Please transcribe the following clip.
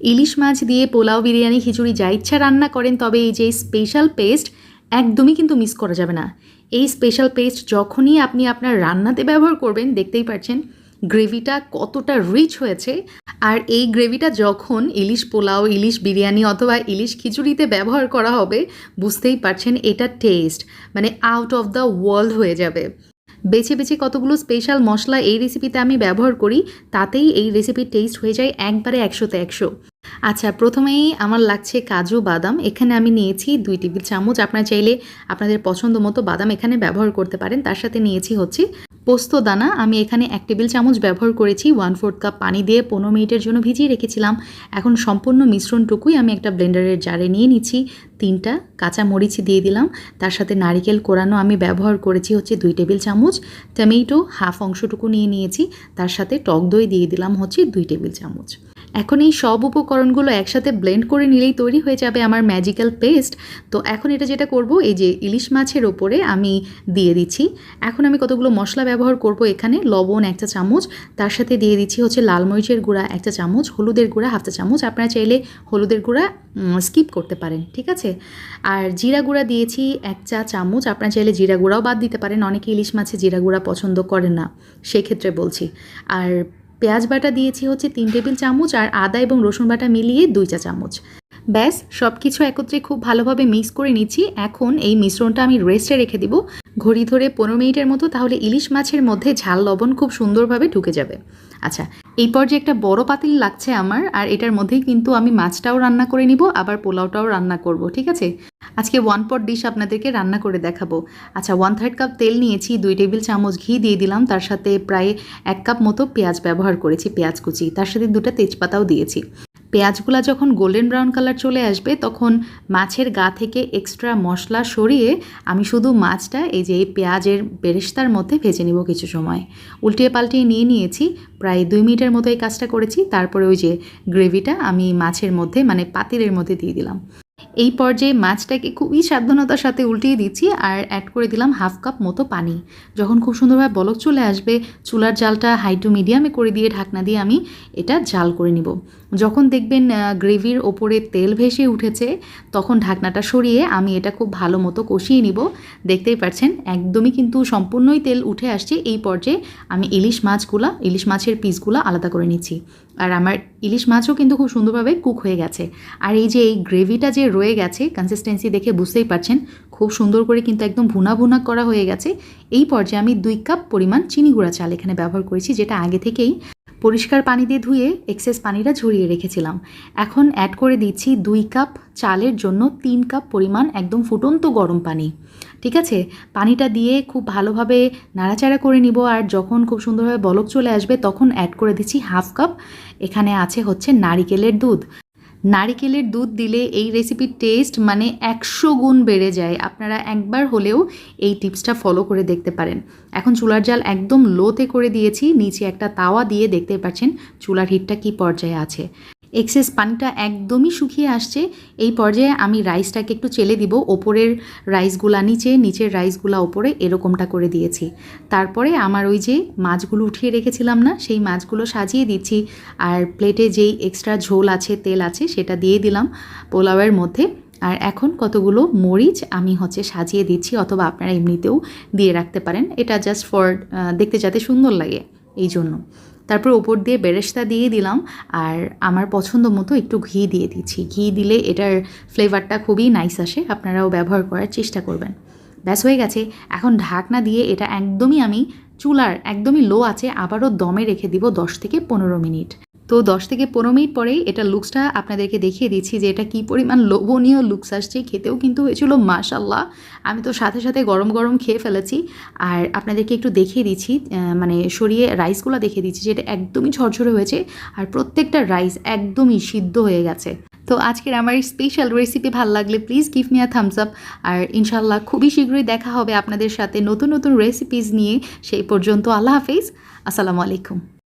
ইলিশ মাছ দিয়ে পোলাও, বিরিয়ানি, খিচুড়ি যা ইচ্ছা রান্না করেন, তবে এই যে স্পেশাল পেস্ট একদমই কিন্তু মিস করা যাবে না। এই স্পেশাল পেস্ট যখনই আপনি আপনার রান্নাতে ব্যবহার করবেন, দেখতেই পাচ্ছেন গ্রেভিটা কতটা রিচ হয়েছে। আর এই গ্রেভিটা যখন ইলিশ পোলাও, ইলিশ বিরিয়ানি অথবা ইলিশ খিচুড়িতে ব্যবহার করা হবে, বুঝতেই পারছেন এটা টেস্ট মানে আউট অফ দ্য ওয়ার্ল্ড হয়ে যাবে। বেছে বেছে কতগুলো স্পেশাল মশলা এই রেসিপিতে আমি ব্যবহার করি, তাতেই এই রেসিপির টেস্ট হয়ে যায় একবারে একশোতে একশো। আচ্ছা প্রথমেই আমার লাগছে কাজু বাদাম। এখানে আমি নিয়েছি দুই টেবিল চামচ। আপনারা চাইলে আপনাদের পছন্দ মতো বাদাম এখানে ব্যবহার করতে পারেন। তার সাথে নিয়েছি হচ্ছে পোস্ত দানা আমি এখানে এক টেবিল চামচ ব্যবহার করেছি ওয়ান ফোর্থ কাপ পানি দিয়ে পনেরো মিনিটের জন্য ভিজিয়ে রেখেছিলাম। এখন সম্পূর্ণ মিশ্রণটুকুই আমি একটা ব্লেন্ডারের জারে নিয়ে নিচ্ছি। তিনটা কাঁচা মরিচি দিয়ে দিলাম। তার সাথে নারিকেল কোরানো আমি ব্যবহার করেছি হচ্ছে দুই টেবিল চামচ। টমেটো হাফ অংশটুকু নিয়ে নিয়েছি। তার সাথে টক দই দিয়ে দিলাম হচ্ছে দুই টেবিল চামচ। এখন এই সব উপকরণগুলো একসাথে ব্লেন্ড করে নিলেই তৈরি হয়ে যাবে আমার ম্যাজিক্যাল পেস্ট তো এখন এটা যেটা করব, এই যে ইলিশ মাছের ওপরে আমি দিয়ে দিচ্ছি। এখন আমি কতগুলো মশলা ব্যবহার করব এখানে? লবণ একটা চামচ, তার সাথে দিয়ে দিচ্ছি হচ্ছে লাল মরিচের গুঁড়া একটা চামচ, হলুদের গুঁড়া হাফ চা চামচ। আপনারা চাইলে হলুদের গুঁড়া স্কিপ করতে পারেন, ঠিক আছে? আর জিরা গুঁড়া দিয়েছি এক চা চামচ, আপনারা চাইলে জিরা গুঁড়াও বাদ দিতে পারেন, অনেকে ইলিশ মাছে জিরা গুঁড়া পছন্দ করেন না, সেক্ষেত্রে বলছি। আর পেঁয়াজ বাটা দিয়েছি হচ্ছে তিন টেবিল চামচ আর আদা এবং রসুন বাটা মিলিয়ে দুই চা চামচ। ব্যাস সব কিছু একত্রে খুব ভালোভাবে মিক্স করে নিচ্ছি। এখন এই মিশ্রণটা আমি রেস্টে রেখে দিব। ঘড়ি ধরে পনেরো মিনিটের মতো, তাহলে ইলিশ মাছের মধ্যে ঝাল লবণ খুব সুন্দরভাবে ঢুকে যাবে। আচ্ছা এই পর্যায়ে একটা বড় পাতিল লাগছে আমার, আর এটার মধ্যেই কিন্তু আমি মাছটাও রান্না করে নিব, আবার পোলাওটাও রান্না করব, ঠিক আছে? আজকে ওয়ান পট ডিশ আপনাদেরকে রান্না করে দেখাবো। আচ্ছা ওয়ান থার্ড কাপ তেল নিয়েছি, দুই টেবিল চামচ ঘি দিয়ে দিলাম, তার সাথে প্রায় এক কাপ মতো পেঁয়াজ ব্যবহার করেছি, পেঁয়াজ কুচি, তার সাথে দুটো তেজপাতাও দিয়েছি। পেঁয়াজগুলো যখন গোল্ডেন ব্রাউন কালার চলে আসবে, তখন মাছের গা থেকে এক্সট্রা মশলা সরিয়ে আমি শুধু মাছটা, এই যে এই পেঁয়াজের বেরেস্তার মধ্যে ভেজে নিব কিছু সময়। উল্টিয়ে পাল্টিয়ে নিয়ে নিয়েছি, প্রায় দুই মিনিটের মতো এই কাজটা করেছি, তারপরে ওই যে গ্রেভিটা আমি মাছের মধ্যে মানে পাতিলের মধ্যে দিয়ে দিলাম। এই পর্যায়ে মাছটাকে খুবই সাবধানতার সাথে উল্টিয়ে দিচ্ছি আর অ্যাড করে দিলাম হাফ কাপ মতো পানি। যখন খুব সুন্দরভাবে বলক চলে আসবে, চুলার জালটা হাই টু মিডিয়ামে করে দিয়ে ঢাকনা দিয়ে আমি এটা জাল করে নিব। যখন দেখবেন গ্রেভির ওপরে তেল ভেসে উঠেছে, তখন ঢাকনাটা সরিয়ে আমি এটা খুব ভালো মতো কষিয়ে নিব। দেখতেই পাচ্ছেন, একদমই কিন্তু সম্পূর্ণই তেল উঠে আসছে। এই পর্যায়ে আমি ইলিশ মাছগুলা, ইলিশ মাছের পিসগুলো আলাদা করে নিচ্ছি। আর আমার ইলিশ মাছও কিন্তু খুব সুন্দরভাবে কুক হয়ে গেছে। আর এই যে এই গ্রেভিটা যে রয়ে গেছে কনসিস্টেন্সি দেখে বুঝতেই পারছেন, খুব সুন্দর করে কিন্তু একদম ভুনা ভুনা করা হয়ে গেছে। এই পর্যায়ে আমি দুই কাপ পরিমাণ চিনি গুঁড়া চাল এখানে ব্যবহার করেছি, যেটা আগে থেকেই পরিষ্কার পানি দিয়ে ধুয়ে এক্সেস পানিটা ঝরিয়ে রেখেছিলাম। এখন অ্যাড করে দিচ্ছি দুই কাপ চালের জন্য তিন কাপ পরিমাণ একদম ফুটন্ত গরম পানি। ঠিক আছে? পানিটা দিয়ে খুব ভালোভাবে নাড়াচাড়া করে নিব আর যখন খুব সুন্দরভাবে বলক চলে আসবে তখন অ্যাড করে দিচ্ছি হাফ কাপ এখানে আছে হচ্ছে নারিকেলের দুধ। নারিকেলের দুধ দিলে এই রেসিপির টেস্ট মানে একশো গুণ বেড়ে যায়। আপনারা একবার হলেও এই টিপসটা ফলো করে দেখতে পারেন। এখন চুলার জাল একদম লোতে করে দিয়েছি, নিচে একটা তাওয়া দিয়ে দেখতে পাচ্ছেন চুলার হিটটা কি পর্যায়ে আছে। এক্সেস পানিটা একদমই শুকিয়ে আসছে। এই পর্যায়ে আমি রাইসটাকে একটু চেলে দিব। ওপরের রাইসগুলা নিচে, নিচের রাইসগুলা ওপরে এরকমটা করে দিয়েছি। তারপরে আমার ওই যে মাছগুলো উঠিয়ে রেখেছিলাম না, সেই মাছগুলো সাজিয়ে দিচ্ছি। আর প্লেটে যেই এক্সট্রা ঝোল আছে, তেল আছে, সেটা দিয়ে দিলাম পোলাওয়ের মধ্যে। আর এখন কতগুলো মরিচ আমি হচ্ছে সাজিয়ে দিচ্ছি, অথবা আপনারা এমনিতেও দিয়ে রাখতে পারেন। এটা জাস্ট ফর দেখতে যাতে সুন্দর লাগে। এই জন্য। তারপর ওপর দিয়ে বেরেস্তা দিয়ে দিলাম আর আমার পছন্দ মতো একটু ঘি দিয়ে দিচ্ছি। ঘি দিলে এটার ফ্লেভারটা খুবই নাইস আসে, আপনারাও ব্যবহার করার চেষ্টা করবেন। ব্যাস, হয়ে গেছে। এখন ঢাকনা দিয়ে এটা একদমই আমি চুলার একদমই লো আছে, আবারও দমে রেখে দিব দশ থেকে পনেরো মিনিট। তো দশ থেকে পনেরো মিনিট পরেই এটা লুকসটা আপনাদেরকে দেখিয়ে দিচ্ছি যে এটা কী পরিমাণ লোভনীয় লুকস আসছে। খেতেও কিন্তু হয়েছিল মাশাল্লাহ আমি তো সাথে সাথে গরম গরম খেয়ে ফেলেছি। আর আপনাদেরকে একটু দেখিয়ে দিচ্ছি মানে সরিয়ে রাইসগুলো দেখিয়ে দিচ্ছি যে এটা একদমই ঝরঝরে হয়েছে আর প্রত্যেকটা রাইস একদমই সিদ্ধ হয়ে গেছে। তো আজকের আমার স্পেশাল রেসিপি ভালো লাগলে please give me a thumbs up আর ইনশাল্লাহ খুবই শীঘ্রই দেখা হবে আপনাদের সাথে নতুন নতুন রেসিপিস নিয়ে। সেই পর্যন্ত আল্লাহ হাফিজ। আসসালামু আলাইকুম।